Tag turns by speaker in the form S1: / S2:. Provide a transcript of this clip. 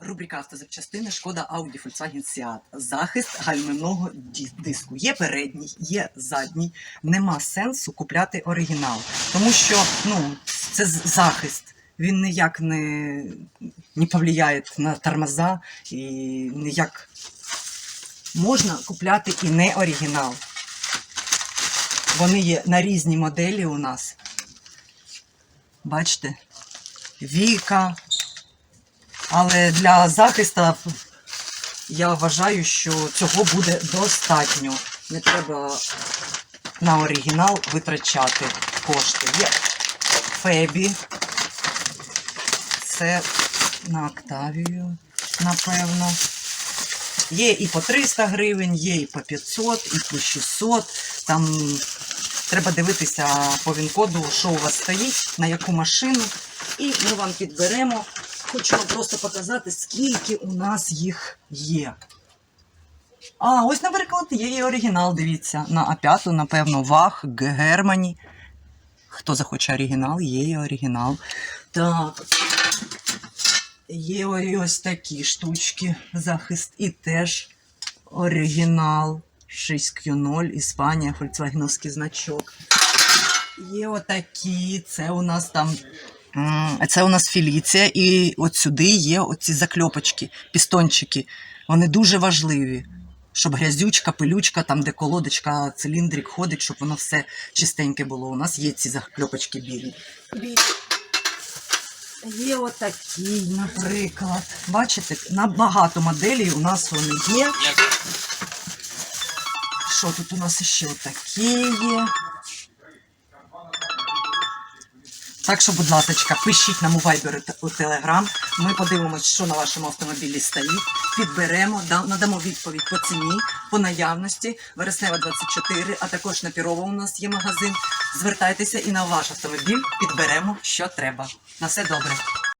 S1: Рубрика автозапчастини Шкода Audi Volkswagen Seat. Захист гальмівного диску. Є передній, є задній. Нема сенсу купляти оригінал, тому що ну, це захист. Він ніяк не, не повлияє на тормоза і ніяк можна купляти і не оригінал. Вони є на різні моделі у нас. Бачите? Віка. Але для захисту я вважаю, що цього буде достатньо. Не треба на оригінал витрачати кошти. Є Фебі. Це на Октавію, напевно. Є і по 300 гривень, є і по 500, і по 600. Там треба дивитися по він-коду, що у вас стоїть, на яку машину. І ми вам підберемо. Хочу вам просто показати, скільки у нас їх є. А, ось, наприклад, є і оригінал, дивіться. На А5, напевно, Вах, Германі. Хто захоче оригінал, є і оригінал. Так. Є ось такі штучки. Захист і теж оригінал. 6Q0, Іспанія, фольксвагеновський значок. Є отакі, це у нас там. Це у нас Феліція, і от сюди є оці закльопочки, пістончики. Вони дуже важливі, щоб грязючка, пилючка, там, де колодочка, циліндрик ходить, щоб воно все чистеньке було. У нас є ці закльопочки білі. Є отакі, наприклад. Бачите, на багато моделей у нас вони є. Що тут у нас ще такі є? Так що, будь ласка, пишіть нам у Viber у Telegram. Ми подивимося, що на вашому автомобілі стоїть. Підберемо, да- надамо відповідь по ціні, по наявності. Вереснева 24, а також на Пірова у нас є магазин. Звертайтеся і на ваш автомобіль підберемо, що треба. На все добре.